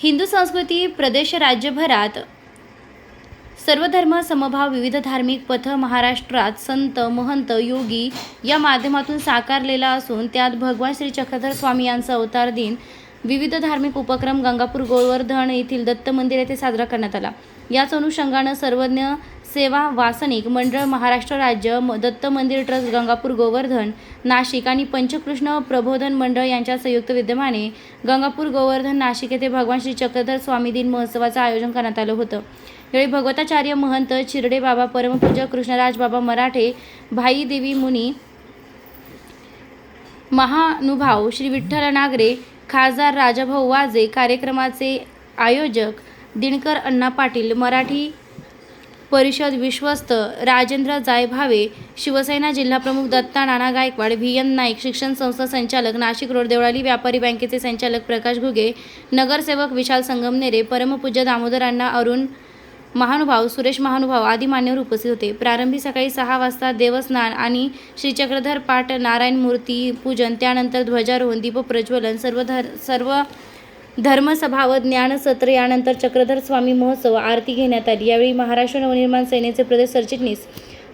हिंदू संस्कृती प्रदेश राज्यभरात सर्वधर्म समभाव विविध धार्मिक पथ महाराष्ट्रात संत महंत योगी या माध्यमातून साकारलेला असून त्यात भगवान श्री चक्रधर स्वामी यांचा अवतार दिन विविध धार्मिक उपक्रम गंगापूर गोवर्धन येथील दत्त मंदिर येथे साजरा करण्यात आला. याच अनुषंगानं सर्वज्ञ सेवा वासनिक मंडळ महाराष्ट्र राज्य दत्त मंदिर ट्रस्ट गंगापूर गोवर्धन नाशिक आणि पंचकृष्ण प्रबोधन मंडळ यांच्या संयुक्त विद्यमाने गंगापूर गोवर्धन नाशिक येथे भगवान श्री चक्रधर स्वामी दिन महोत्सवाचं आयोजन करण्यात आलं होतं. यावेळी भगवताचार्य महंत चिरडे बाबा परमपूज्य कृष्णराज बाबा मराठे भाई देवी मुनी महानुभाव श्री विठ्ठल नागरे खासदार राजाभाऊ वाजे कार्यक्रमाचे आयोजक दिनकर अण्णा पाटील मराठी परिषद विश्वस्त. राजेंद्र जायभावे शिवसेना जिल्हाप्रमुख दत्ता नाना गायकवाड व्ही एन नाईक शिक्षण संस्था संचालक नाशिक रोड देवळाली व्यापारी बँकेचे संचालक प्रकाश घुगे नगरसेवक विशाल संगमनेरे परमपूज्य दामोदरांना अरुण महानुभाव सुरेश महानुभाव आदी मान्यवर उपस्थित होते. प्रारंभी सकाळी सहा वाजता देवस्नान आणि श्री चक्रधर पाठ नारायण मूर्ती पूजन त्यानंतर ध्वजारोहण दीपप्रज्वलन सर्व धर सर्व धर्मसभा व ज्ञानसत्र यानंतर चक्रधर स्वामी महोत्सव आरती घेण्यात आली. यावेळी महाराष्ट्र नवनिर्माण सेनेचे प्रदेश सरचिटणीस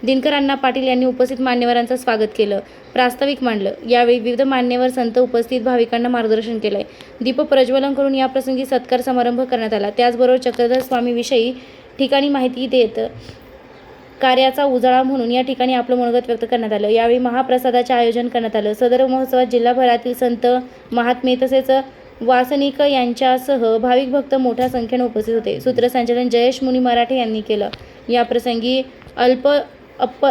दिनकर अण्णा पाटील यांनी उपस्थित मान्यवरांचं स्वागत केलं प्रास्ताविक मांडलं. यावेळी विविध मान्यवर संत उपस्थित भाविकांना मार्गदर्शन केलंय. दीप प्रज्वलन करून याप्रसंगी सत्कार समारंभ करण्यात आला. त्याचबरोबर चक्रधर स्वामीविषयी ठिकाणी माहिती देत कार्याचा उजाळा म्हणून या ठिकाणी आपलं मनोगत व्यक्त करण्यात आलं. यावेळी महाप्रसादाचे आयोजन करण्यात आलं. सदर महोत्सवात जिल्हाभरातील संत महात्मे तसेच वासनिक यांच्यासह भाविक भक्त मोठ्या संख्येने उपस्थित होते. सूत्रसंचालन जयेश मुनी मराठे यांनी केलं. या प्रसंगी अल्प अप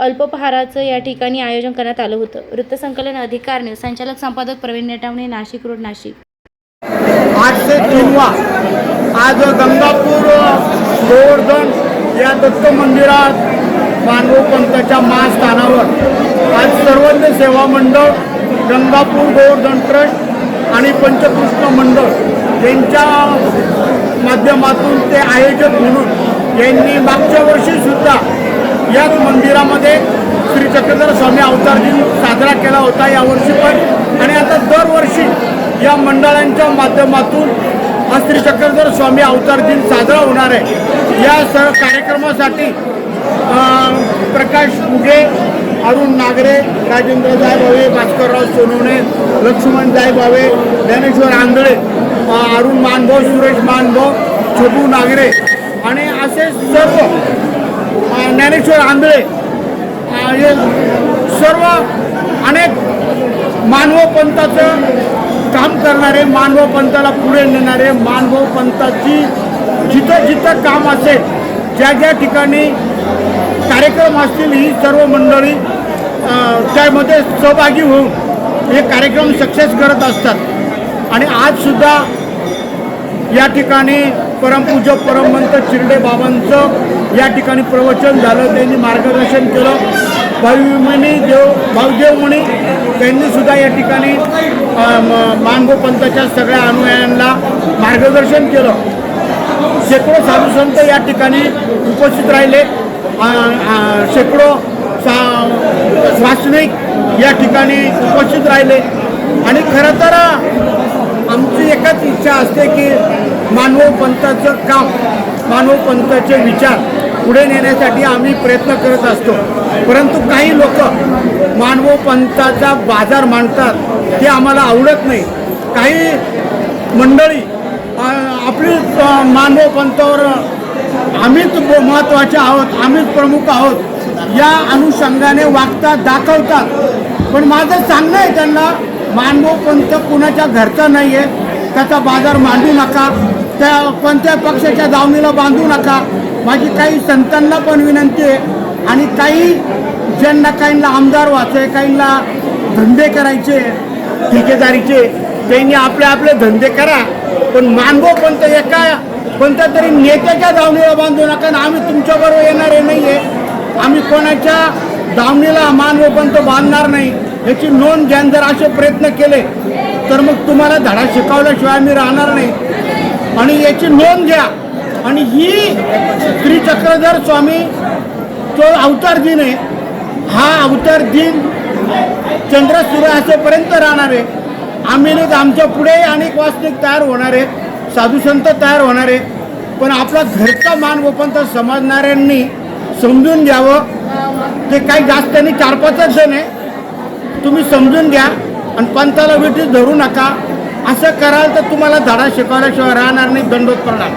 अल्पपहाराचं या ठिकाणी आयोजन करण्यात आलं होतं. वृत्तसंकलन अधिकारी संचालक संपादक प्रवीण नेटावणे नाशिक रोड नाशिक. आठशे तीनवा आज गंगापूर गोवर्धन या दत्त मंदिरात मानव पंथाच्या महास्थानावर आज सर्वज्ञ सेवा मंडळ गंगापूर गोवर्धन ट्रस्ट आणि पंचकृष्ण मंडळ यांच्या माध्यमातून ते आयोजक म्हणून यांनी मागच्या वर्षीसुद्धा याच मंदिरामध्ये श्री चक्रधर स्वामी अवतार दिन साजरा केला होता यावर्षी पण. आणि आता दरवर्षी या मंडळांच्या माध्यमातून हा श्री चक्रधर स्वामी अवतार दिन साजरा होणार आहे. या स कार्यक्रमासाठी प्रकाश उगे अरुण नागरे राजेंद्र जायभावे भास्करराव सोनवणे लक्ष्मण जायभावे ज्ञानेश्वर आंधळे अरुण मानभव सुरेश मानभव छबू नागरे आणि असे सर्व ज्ञानेश्वर आंधळे हे सर्व अनेक मानव पंथाचं काम करणारे मानव पंथाला पुढे नेणारे मानव पंथाची जिथं जिथं काम असेल ज्या ज्या ठिकाणी कार्यक्रम असतील ही सर्व मंडळी त्यामध्ये सहभागी होऊन हे कार्यक्रम सक्सेस करत असतात. आणि आजसुद्धा या ठिकाणी परमपूज्य परमवंत चिरडे बाबांचं या ठिकाणी प्रवचन झालं. त्यांनी मार्गदर्शन केलं. भाविमणी देव भाऊदेवमणी त्यांनी सुद्धा या ठिकाणी म- मानगो पंथाच्या सगळ्या अनुयायांना मार्गदर्शन केलं. शेकडो साधू संत या ठिकाणी उपस्थित राहिले. शेकडो सा स्वासनिक या ठिकाणी उपस्थित राहिले. आणि खरं तर आमची एकच इच्छा असते की मानव पंथाचं काम मानव पंथाचे विचार पुढे नेण्यासाठी आम्ही प्रयत्न करत असतो. परंतु काही लोक मानव पंथाचा बाजार मांडतात ते आम्हाला आवडत नाही. काही मंडळी आपली मानव पंथावर आम्हीच महत्त्वाचे आहोत आम्हीच प्रमुख आहोत. या अनुषंगाने वागतात दाखवतात. पण माझं सांगणं आहे त्यांना मानव पंथ कुणाच्या घरचा नाही आहे त्याचा बाजार मांडू नका. त्या कोणत्या पक्षाच्या दावणीला बांधू नका. माझी काही संतांना पण विनंती आहे. आणि काही ज्यांना काहींना आमदार व्हायचे काहींना धंदे करायचे ठेकेदारीचे त्यांनी आपले आपले धंदे करा. पण मानव पंत एका कोणत्या तरी नेत्याच्या दावणीला बांधू नका आणि आम्ही तुमच्याबरोबर येणारे नाही आहे आम्ही कोणाच्या दावणीला मान पंथ बांधणार नाही याची नोंद घ्यान जर असे प्रयत्न केले तर मग तुम्हाला धडा शिकवल्याशिवाय आम्ही राहणार नाही. आणि याची नोंद घ्या. आणि ही श्री चक्रधर स्वामी तो अवतार दिन आहे हा अवतार दिन चंद्र सूर्य असेपर्यंत राहणार आहे. आम्ही नाही तर आमच्या पुढे अनेक वास्तविक तयार होणार आहे साधुसंत तयार होणार आहे. पण आपला घरचा मान गोपंत समजणाऱ्यांनी समजून घ्यावं. ते काही जास्त नाही चार पाचच जण आहे. तुम्ही समजून घ्या आणि पंथाला विटीस धरू नका. असं कराल तर तुम्हाला धडा शिकवल्याशिवाय राहणार नाही दंडोत पडणार.